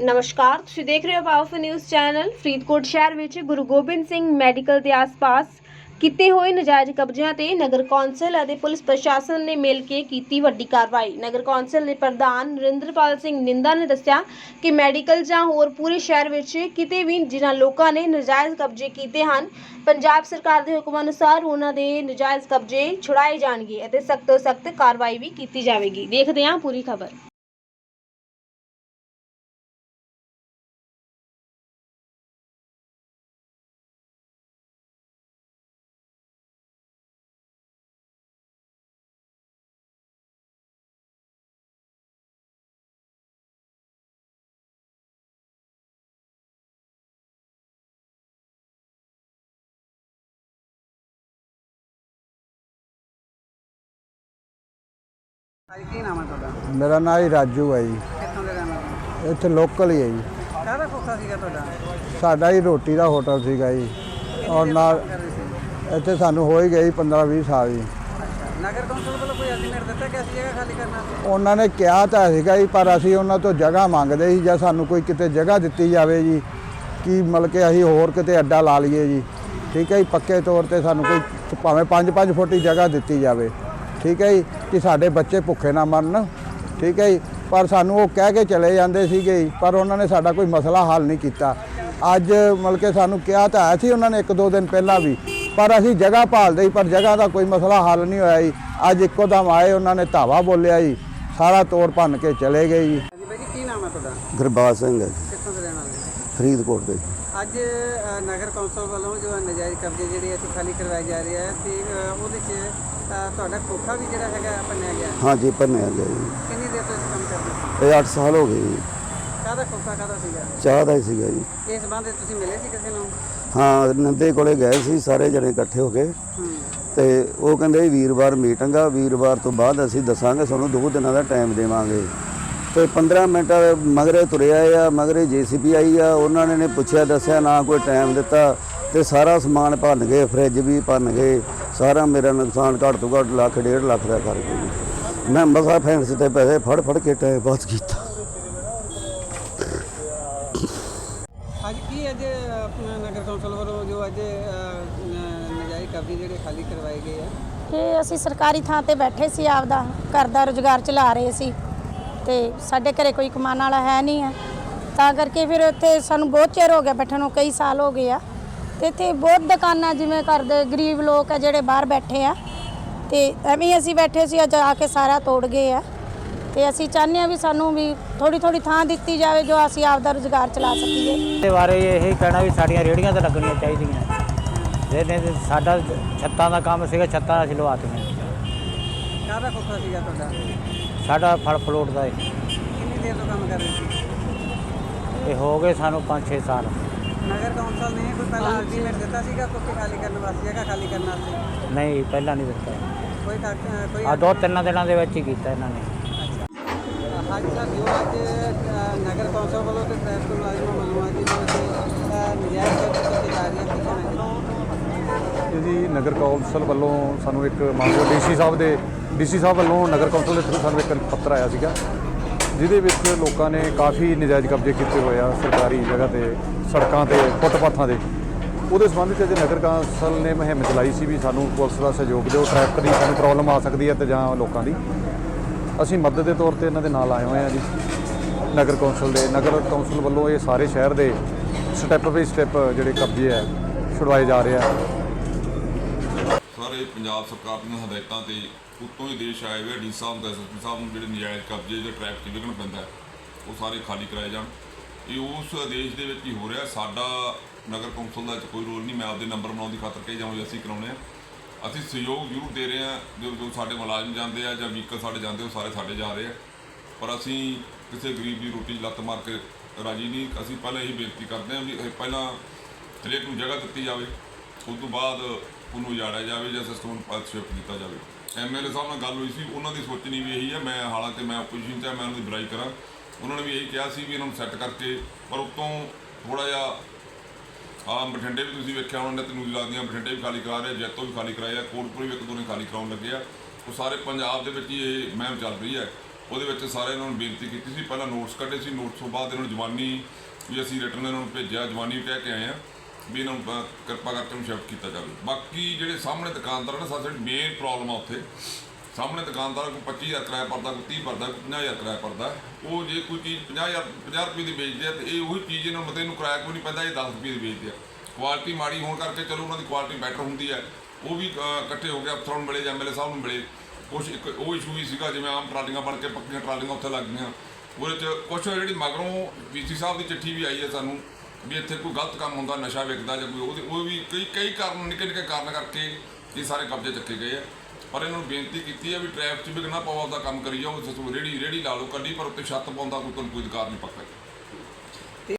ਨਮਸਕਾਰ, ਤੁਸੀਂ ਦੇਖ ਰਹੇ ਹੋ ਪਾਵਰਫੁਲ ਨਿਊਜ਼ ਚੈਨਲ ਫਰੀਦਕੋਟ ਸ਼ਹਿਰ ਵਿੱਚ ਗੁਰੂ ਗੋਬਿੰਦ ਸਿੰਘ ਮੈਡੀਕਲ ਦੇ ਆਸ-ਪਾਸ ਕੀਤੇ ਹੋਏ ਨਜਾਇਜ਼ ਕਬਜ਼ਿਆਂ ਤੇ ਨਗਰ ਕੌਂਸਲ ਅਤੇ ਪੁਲਿਸ ਪ੍ਰਸ਼ਾਸਨ ਨੇ ਮਿਲ ਕੇ ਕੀਤੀ ਵੱਡੀ ਕਾਰਵਾਈ। ਨਗਰ ਕੌਂਸਲ ਦੇ ਪ੍ਰਧਾਨ ਨਰਿੰਦਰਪਾਲ ਸਿੰਘ ਨਿੰਦਾ ਨੇ ਦੱਸਿਆ ਕਿ ਮੈਡੀਕਲ ਜਾਂ ਹੋਰ ਪੂਰੇ ਸ਼ਹਿਰ ਵਿੱਚ ਕਿਤੇ ਵੀ ਜਿਨ੍ਹਾਂ ਲੋਕਾਂ ਨੇ ਨਜਾਇਜ਼ ਕਬਜ਼ੇ ਕੀਤੇ ਹਨ, ਪੰਜਾਬ ਸਰਕਾਰ ਦੇ ਹੁਕਮ ਅਨੁਸਾਰ ਉਹਨਾਂ ਦੇ ਨਜਾਇਜ਼ ਕਬਜ਼ੇ ਛੁਡਾਏ ਜਾਣਗੇ ਅਤੇ ਸਖਤ ਤੋਂ ਸਖਤ ਕਾਰਵਾਈ ਵੀ ਕੀਤੀ ਜਾਵੇਗੀ। ਦੇਖਦੇ ਹਾਂ ਪੂਰੀ ਖਬਰ। ਕੀ ਨਾਮ ਹੈ ਤੁਹਾਡਾ? ਮੇਰਾ ਨਾਂ ਹੀ ਰਾਜੂ ਹੈ ਜੀ। ਕਿੱਥੋਂ ਦੇ ਰਹਿਣ ਵਾਲੇ ਹੋ? ਇੱਥੇ ਲੋਕਲ ਹੀ ਹੈ ਜੀ। ਕਾਹਦਾ ਖੋਖਾ ਸੀਗਾ ਤੁਹਾਡਾ? ਸਾਡਾ ਹੀ ਰੋਟੀ ਦਾ ਹੋਟਲ ਸੀਗਾ ਜੀ। ਔਰ ਨਾਲ ਕੰਮ ਕਰ ਰਹੇ ਸੀ? ਇੱਥੇ ਸਾਨੂੰ ਹੋ ਹੀ ਗਈ 15 20 ਸਾਲ ਜੀ। ਅੱਛਾ ਨਗਰ ਕੌਂਸਲ ਵੱਲੋਂ ਕੋਈ ਐਸਟੀਮੇਟ ਦਿੱਤਾ ਕਿ ਅਸੀਂ ਜਗ੍ਹਾ ਖਾਲੀ ਕਰਨਾ? ਉਹਨਾਂ ਨੇ ਕਿਹਾ ਤਾਂ ਸੀਗਾ ਜੀ ਪਰ ਅਸੀਂ ਉਹਨਾਂ ਤੋਂ ਜਗ੍ਹਾ ਮੰਗਦੇ ਸੀ ਜਾਂ ਸਾਨੂੰ ਕੋਈ ਕਿਤੇ ਜਗ੍ਹਾ ਦਿੱਤੀ ਜਾਵੇ ਜੀ ਕਿ ਮਤਲਬ ਕਿ ਅਸੀਂ ਹੋਰ ਕਿਤੇ ਅੱਡਾ ਲਾ ਲਈਏ ਜੀ। ਠੀਕ ਹੈ ਜੀ ਪੱਕੇ ਤੌਰ ਤੇ ਸਾਨੂੰ ਕੋਈ ਭਾਵੇਂ 5-5 ਫੁੱਟ ਦੀ ਜਗ੍ਹਾ ਦਿੱਤੀ ਜਾਵੇ। ਠੀਕ ਹੈ ਜੀ ਕਿ ਸਾਡੇ ਬੱਚੇ ਭੁੱਖੇ ਨਾ ਮਰਨ ਠੀਕ ਹੈ ਜੀ। ਪਰ ਸਾਨੂੰ ਉਹ ਕਹਿ ਕੇ ਚਲੇ ਜਾਂਦੇ ਸੀਗੇ ਜੀ, ਪਰ ਉਹਨਾਂ ਨੇ ਸਾਡਾ ਕੋਈ ਮਸਲਾ ਹੱਲ ਨਹੀਂ ਕੀਤਾ। ਅੱਜ ਮਤਲਬ ਕਿ ਸਾਨੂੰ ਕਿਹਾ ਤਾਂ ਆਇਆ ਸੀ ਉਹਨਾਂ ਨੇ ਇੱਕ ਦੋ ਦਿਨ ਪਹਿਲਾਂ ਵੀ ਪਰ ਅਸੀਂ ਜਗ੍ਹਾ ਭਾਲਦੇ ਸੀ ਪਰ ਜਗ੍ਹਾ ਦਾ ਕੋਈ ਮਸਲਾ ਹੱਲ ਨਹੀਂ ਹੋਇਆ ਜੀ। ਅੱਜ ਇੱਕੋ ਦਮ ਆਏ ਉਹਨਾਂ ਨੇ ਧਾਵਾ ਬੋਲਿਆ ਜੀ ਸਾਰਾ ਤੋੜ ਭੰਨ ਕੇ ਚਲੇ ਗਏ ਜੀ। ਹਾਂਜੀ ਬਾਈ ਜੀ ਕੀ ਨਾਮ ਹੈ ਤੁਹਾਡਾ? ਗੁਰਬਾਜ ਸਿੰਘ ਹੈ ਜੀ, ਕਿੱਥੋਂ ਦੇ ਰਹਿਣ ਵਾਲੇ ਫਰੀਦਕੋਟ ਦੇ ਅੱਜ ਨਗਰ ਕੌਂਸਲ ਵੱਲੋਂ ਜੋ ਨਜਾਇਜ਼ ਕਬਜ਼ੇ ਜਿਹੜੇ ਇੱਥੇ ਖਾਲੀ ਕਰਵਾਏ ਜਾ ਰਹੇ ਆ ਤੇ ਉਹਦੇ 'ਚ ਤੁਹਾਡਾ ਖੋਖਾ ਵੀ ਜਿਹੜਾ ਹੈਗਾ ਭੰਨਿਆ ਗਿਆ। ਹਾਂਜੀ ਭੰਨਿਆ ਗਿਆ ਜੀ। ਕਿੰਨੀ ਦੇਰ ਤੋਂ ਕੰਮ ਕਰਦੇ ਇਹ 8 ਸਾਲ ਹੋ ਗਏ ਜੀ। ਕਾਹਦਾ ਖੋਖਾ ਕਾਹਦਾ ਸੀਗਾ? ਚਾਹ ਦਾ ਹੀ ਸੀਗਾ ਜੀ। ਇਸ ਵਿੱਚ ਤੁਸੀਂ ਮਿਲੇ ਸੀ ਕਿਸੇ ਨੂੰ? ਹਾਂ ਨੰਦੇ ਕੋਲੇ ਗਏ ਸੀ ਸਾਰੇ ਜਣੇ ਇਕੱਠੇ ਹੋ ਕੇ। ਤੇ ਉਹ ਕਹਿੰਦੇ ਵੀਰਵਾਰ ਮੀਟਿੰਗ ਆ ਵੀਰਵਾਰ ਤੋਂ ਬਾਅਦ ਅਸੀਂ ਦੱਸਾਂਗੇ ਤੁਹਾਨੂੰ ਦੋ ਦਿਨਾਂ ਦਾ ਟਾਈਮ ਦੇਵਾਂਗੇ। ਤੇ 15 ਮਿੰਟ ਮਗਰੇ ਤੁਰਿਆ ਆ ਮਗਰੇ ਜੀਸੀਪੀ ਆਈ ਆ ਉਹਨਾਂ ਨੇ ਨੇ ਪੁੱਛਿਆ ਦੱਸਿਆ ਨਾ ਕੋਈ ਟਾਈਮ ਦਿੱਤਾ ਤੇ ਸਾਰਾ ਸਮਾਨ ਭੰਨ ਗਏ ਫ੍ਰਿਜ ਵੀ ਭੰਨ ਗਏ ਸਾਰਾ ਮੇਰਾ ਨੁਕਸਾਨ ਘੱਟ ਤੋਂ ਘੱਟ ਲੱਖ ਡੇਢ ਲੱਖ ਦਾ ਕਰ ਗਏ। ਮੈਂ ਮਸਾ ਫੈਂਸ ਤੇ ਪੈਸੇ ਫੜ ਫੜ ਕੇ ਟਾਈਮ ਪਾਸ ਕੀਤਾ। ਅੱਜ ਕੀ ਅੱਜ ਆਪਣਾ ਨਗਰ ਕੌਂਸਲ ਵੱਲੋਂ ਜੋ ਅੱਜ ਅ, ਨ- ਨਜਾਇਜ਼ ਕਬਜ਼ੇ ਜਿਹੜੇ ਖਾਲੀ ਕਰਵਾਏ ਗਏ ਆ? ਕਿ ਅਸੀਂ ਸਰਕਾਰੀ ਥਾਂ ਤੇ ਬੈਠੇ ਸੀ ਆਪਦਾ ਘਰ ਦਾ ਰੁਜ਼ਗਾਰ ਚਲਾ ਰਹੇ ਸੀ। ਤੇ ਸਾਡੇ ਘਰੇ ਕੋਈ ਕਮਾਉਣ ਵਾਲਾ ਹੈ ਨਹੀਂ ਹੈ ਤਾਂ ਕਰਕੇ ਫਿਰ ਇੱਥੇ ਸਾਨੂੰ ਬਹੁਤ ਚਿਰ ਹੋ ਗਿਆ ਬੈਠਣ ਨੂੰ ਕਈ ਸਾਲ ਹੋ ਗਏ ਆ। ਤੇ ਇੱਥੇ ਬਹੁਤ ਦੁਕਾਨਾਂ ਜਿਵੇਂ ਕਰਦੇ ਗਰੀਬ ਲੋਕ ਆ ਜਿਹੜੇ ਬਾਹਰ ਬੈਠੇ ਆ। ਤੇ ਐਵੇਂ ਹੀ ਅਸੀਂ ਬੈਠੇ ਸੀ ਅੱਜ ਆ ਕੇ ਸਾਰਾ ਤੋੜ ਗਏ ਆ। ਤੇ ਅਸੀਂ ਚਾਹੁੰਦੇ ਆ ਵੀ ਸਾਨੂੰ ਵੀ ਥੋੜੀ ਥੋੜੀ ਥਾਂ ਦਿੱਤੀ ਜਾਵੇ ਜੋ ਅਸੀਂ ਆਪਦਾ ਰੁਜ਼ਗਾਰ ਚਲਾ ਸਕੀਏ। ਦੇ ਬਾਰੇ ਇਹ ਕਹਿਣਾ ਵੀ ਸਾਡੀਆਂ ਰੇੜੀਆਂ ਤਾਂ ਲੱਗਣੀਆਂ ਚਾਹੀਦੀਆਂ। ਇਹ ਨਹੀਂ ਤੇ ਸਾਡਾ ਛੱਤਾਂ ਦਾ ਕੰਮ ਸੀਗਾ ਛੱਤਾਂ ਅਸੀਂ ਲਵਾਤੀਆਂ ਕਾਹਦਾ ਖੋਖਾ ਸੀਗਾ ਤੁਹਾਡਾ? ਸਾਡਾ ਫਲ ਫਲੋਟ ਦਾ ਇਹ ਕਿੰਨੀ ਦੇਰ ਤੋਂ ਕੰਮ ਕਰ ਰਹੇ ਸੀ? ਇਹ ਹੋ ਗਏ ਸਾਨੂੰ 5-6 ਸਾਲ। ਨਗਰ ਕੌਂਸਲ ਨੇ ਕੋਈ ਪਹਿਲਾਂ ਐਗਰੀਮੈਂਟ ਦਿੱਤਾ ਸੀਗਾ ਕੋਠੀ ਖਾਲੀ ਕਰਨ ਵਾਸਤੇ ਜਗ੍ਹਾ ਖਾਲੀ ਕਰਨ ਵਾਸਤੇ? ਨਹੀਂ ਪਹਿਲਾਂ ਨਹੀਂ ਦਿੱਤਾ। ਕੋਈ ਕਾਗ- ਕੋਈ ਆ ਦੋ ਤਿੰਨ ਦਿਨਾਂ ਦੇ ਵਿੱਚ ਹੀ ਕੀਤਾ ਇਹਨਾਂ ਨੇ। ਅੱਜ ਸਰ ਜੋ ਅੱਜ ਅ, ਨਗਰ ਕੌਂਸਲ ਵੱਲੋਂ ਤੇ ਟ੍ਰੈਫਿਕ ਮੁਲਾਜ਼ਮਾਂ ਵੱਲੋਂ ਅੱਜ ਜੋ ਅਸੀਂ, ਅ, ਨਜਾਇਜ਼ ਕਬਜ਼ੇ ਕੀਤੇ ਜਾ ਰਹੇ ਆ ਕੀ ਕਹਿਣਾ ਚਾਹੁੰਦੇ ਇਹ ਜੀ ਨਗਰ ਕੌਂਸਲ ਵੱਲੋਂ ਸਾਨੂੰ ਇੱਕ ਮਾਨਯੋਗ ਡੀਸੀ ਸਾਹਿਬ ਦੇ, ਡੀਸੀ ਸਾਹਿਬ ਵੱਲੋਂ ਨਗਰ ਕੌਂਸਲ ਦੇ ਥਰੂ ਸਾਨੂੰ ਇੱਕ ਪੱਤਰ ਆਇਆ ਸੀਗਾ, ਜਿਹਦੇ ਵਿੱਚ ਲੋਕਾਂ ਨੇ ਕਾਫੀ ਨਜਾਇਜ਼ ਕਬਜ਼ੇ ਕੀਤੇ ਹੋਏ ਆ ਸਰਕਾਰੀ ਜਗ੍ਹਾ ਤੇ, ਸੜਕਾਂ ਤੇ, ਫੁੱਟਪਾਥਾਂ ਦੇ ਉਹਦੇ ਸੰਬੰਧ ਵਿੱਚ ਨਗਰ ਕੌਂਸਲ ਨੇ ਮੁਹਿੰਮ ਚਲਾਈ ਸੀ ਵੀ ਸਾਨੂੰ ਪੁਲਿਸ ਦਾ ਸਹਿਯੋਗ ਦਿਓ, ਟ੍ਰੈਫਿਕ ਦੀ ਸਾਨੂੰ ਪ੍ਰੋਬਲਮ ਆ ਸਕਦੀ ਹੈ ਤੇ ਜਾਂ ਲੋਕਾਂ ਦੀ। ਅਸੀਂ ਮਦਦ ਦੇ ਤੌਰ ਤੇ ਇਹਨਾਂ ਦੇ ਨਾਲ ਆਏ ਹੋਏ ਆ ਜੀ। ਨਗਰ ਕੌਂਸਲ ਦੇ, ਨਗਰ ਕੌਂਸਲ ਵੱਲੋਂ ਇਹ ਸਾਰੇ ਸ਼ਹਿਰ ਦੇ ਸਟੈਪ ਬਾਈ ਸਟੈਪ ਜਿਹੜੇ ਕਬਜ਼ੇ ਆ, ਛੁਡਵਾਏ ਜਾ ਰਹੇ ਆ। ਸਾਰੇ ਪੰਜਾਬ ਸਰਕਾਰ ਦੀਆਂ ਹਦਾਇਤਾਂ ਤੇ ਉੱਤੋਂ ਹੀ ਦੇਸ਼ ਆਏ ਹੋਏ ਡੀ ਸਾਹਿਬ ਦਾ ਐਸਐਸਪੀ ਸਾਹਿਬ ਨੂੰ ਜਿਹੜੇ ਨਜਾਇਜ਼ ਕਬਜ਼ੇ ਜਾਂ ਟਰੈਕ 'ਚ ਵਿਘਨ ਪੈਂਦਾ, ਉਹ ਸਾਰੇ ਖਾਲੀ ਕਰਾਏ ਜਾਣ। ਇਹ ਉਸ ਆਦੇਸ਼ ਦੇ ਵਿੱਚ ਹੀ ਹੋ ਰਿਹਾ, ਸਾਡਾ ਨਗਰ ਕੌਂਸਲ ਦਾ ਇਹ ਕੋਈ ਰੋਲ ਨਹੀਂ, ਮੈਂ ਆਪਦੇ ਨੰਬਰ ਬਣਾਉਣ ਦੀ ਖਾਤਰ ਕਹੀ ਜਾਵਾਂ ਅਸੀਂ ਕਰਾਉਣੇ ਆ। ਅਸੀਂ ਸਹਿਯੋਗ ਜ਼ਰੂਰ ਦੇ ਰਹੇ ਹਾਂ, ਜੋ ਜੋ ਸਾਡੇ ਮੁਲਾਜ਼ਮ ਜਾਂਦੇ ਆ ਜਾਂ ਵਹੀਕਲ ਸਾਡੇ ਜਾਂਦੇ, ਉਹ ਸਾਰੇ ਸਾਡੇ ਜਾ ਰਹੇ ਆ। ਪਰ ਅਸੀਂ ਕਿਸੇ ਗਰੀਬ ਦੀ ਰੋਟੀ 'ਚ ਲੱਤ ਮਾਰ ਕੇ ਰਾਜੀ ਨਹੀਂ, ਅਸੀਂ ਪਹਿਲਾਂ ਇਹੀ ਬੇਨਤੀ ਕਰਦੇ ਹਾਂ ਵੀ ਇਹ ਪਹਿਲਾਂ ਹਰੇਕ ਨੂੰ ਜਗ੍ਹਾ ਦਿੱਤੀ ਜਾਵੇ। ਉਸ ਤੋਂ ਬਾਅਦ ਉਹਨੂੰ ਉਜਾੜਿਆ ਜਾਵੇ ਜਾਂ ਸਿਸਟਮ ਨੂੰ ਪਾਸ ਸ਼ਿਫਟ ਕੀਤਾ ਜਾਵੇ। ਐਮਐਲਏ ਸਾਹਿਬ ਨਾਲ ਗੱਲ ਹੋਈ ਸੀ, ਉਹਨਾਂ ਦੀ ਸੋਚਣੀ ਵੀ ਇਹੀ ਹੈ, ਮੈਂ ਹਾਲਾਂਕਿ ਮੈਂ ਆਪੋਜੀਸ਼ਨ 'ਚ ਆ, ਮੈਂ ਉਹਨਾਂ ਦੀ ਬੁਰਾਈ ਕਰਾਂ। ਉਹਨਾਂ ਨੇ ਵੀ ਇਹੀ ਕਿਹਾ ਸੀ ਵੀ ਇਹਨਾਂ ਨੂੰ ਸੈੱਟ ਕਰਕੇ, ਪਰ ਉਤੋਂ ਥੋੜਾ ਜਿਹਾ ਆ ਬਠਿੰਡੇ ਵੀ ਤੁਸੀਂ ਵੇਖਿਆ ਉਹਨਾਂ ਨੇ ਤਨੂਰੀ ਲਾਦੀਆਂ ਬਠਿੰਡੇ ਵੀ ਖਾਲੀ ਕਰਾ ਰਹੇ ਜੈਤੋ ਵੀ ਖਾਲੀ ਕਰਾਏ ਆ, ਕੋਟਪੁਰ ਵੀ ਇੱਕ ਦੋ ਨੇ ਖਾਲੀ ਕਰਾਉਣ ਲੱਗੇ ਆ। ਉਹ ਸਾਰੇ ਪੰਜਾਬ ਦੇ ਵਿੱਚ ਹੀ ਇਹ ਮਹਿਮ ਚੱਲ ਰਹੀ ਹੈ। ਉਹਦੇ ਵਿੱਚ ਸਾਰੇ ਇਹਨਾਂ ਨੂੰ ਬੇਨਤੀ ਕੀਤੀ ਸੀ, ਪਹਿਲਾਂ ਨੋਟਸ ਕੱਢੇ ਸੀ ਨੋਟਸ ਤੋਂ ਬਾਅਦ ਇਹਨਾਂ ਨੂੰ ਜਵਾਨੀ ਵੀ ਅਸੀਂ ਰਿਟਰਨ ਇਹਨਾਂ ਨੂੰ ਭੇਜਿਆ, ਜਵਾਨੀ ਵੀ ਕਹਿ ਕੇ ਆਏ ਆ। ਵੀ ਇਹਨਾਂ ਨੂੰ ਕਿਰਪਾ ਕਰਕੇ ਇਹਨੂੰ ਸ਼ਿਫਟ ਕੀਤਾ ਜਾਵੇ। ਬਾਕੀ ਜਿਹੜੇ ਸਾਹਮਣੇ ਦੁਕਾਨਦਾਰ ਨੇ ਸਾਡੀ ਮੇਨ ਪ੍ਰੋਬਲਮ ਆ ਉੱਥੇ, ਸਾਹਮਣੇ ਦੁਕਾਨਦਾਰ ਕੋਈ 25000 ਕਿਰਾਇਆ ਪਰਦਾ ਕੋਈ 30 ਭਰਦਾ ਕੋਈ 50000 ਕਿਰਾਇਆ ਪਰਦਾ ਉਹ ਜੇ ਕੋਈ ਚੀਜ਼ 50000 50 ਰੁਪਏ ਦੀ ਵੇਚਦੇ ਆ, ਤੇ ਇਹ ਉਹੀ ਚੀਜ਼ ਇਹਨਾਂ ਨੂੰ ਮਤੇ ਨੂੰ ਕਿਰਾਇਆ ਕੋਈ ਨਹੀਂ ਪੈਂਦਾ, ਇਹ 10 ਰੁਪਏ ਦੀ ਵੇਚਦੇ ਆ। ਕੁਆਲਿਟੀ ਮਾੜੀ ਹੋਣ ਕਰਕੇ ਚਲੋ ਉਹਨਾਂ ਦੀ ਕੁਆਲਿਟੀ ਬੈਟਰ ਹੁੰਦੀ ਹੈ ਉਹ ਵੀ ਇਕੱਠੇ ਹੋ ਕੇ ਅਫਸਰਾਂ ਨੂੰ ਮਿਲੇ ਜਾਂ ਐਮਐਲਏ ਸਾਹਿਬ ਨੂੰ ਮਿਲੇ। ਕੁਛ ਇੱਕ ਉਹ ਇਸ਼ੂ ਵੀ ਸੀਗਾ, ਜਿਵੇਂ ਆਮ ਟਰਾਲੀਆਂ ਬਣ ਕੇ ਪੱਕੀਆਂ ਟਰਾਲੀਆਂ ਉੱਥੇ ਲੱਗ ਗਈਆਂ। ਉਹਦੇ ਚ ਕੁਛ ਜਿਹੜੀ ਮਗਰੋਂ ਵੀਸੀ ਸਾਹਿਬ ਦੀ ਚਿੱਠੀ ਵੀ ਆਈ ਹੈ ਸਾਨੂੰ। ਵੀ ਇੱਥੇ ਕੋਈ ਗਲਤ ਕੰਮ ਹੁੰਦਾ, ਨਸ਼ਾ ਵਿਕਦਾ ਜਾਂ ਕੋਈ ਉਹਦੇ ਉਹ ਵੀ ਕਈ ਕਈ ਕਾਰਨ, ਨਿੱਕੇ ਨਿੱਕੇ ਕਾਰਨ ਕਰਕੇ ਇਹ ਸਾਰੇ ਕਬਜ਼ੇ ਚੱਕੇ ਗਏ ਆ। ਪਰ ਇਹਨਾਂ ਨੂੰ ਬੇਨਤੀ ਕੀਤੀ ਹੈ ਵੀ ਟ੍ਰੈਫਿਕ 'ਚ ਵਿਘਨ ਨਾ ਪਾਓ, ਆਪਦਾ ਕੰਮ ਕਰੀ ਜਾਓ ਰੇੜੀ ਰੇੜੀ ਲਾ ਲਓ, ਕੱਢੀ ਪਰ ਉੱਤੇ ਛੱਤ ਪਾਉਂਦਾ ਕੋਈ ਤੁਹਾਨੂੰ ਕੋਈ ਅਧਿਕਾਰ ਨਹੀਂ ਪੱਕਾ।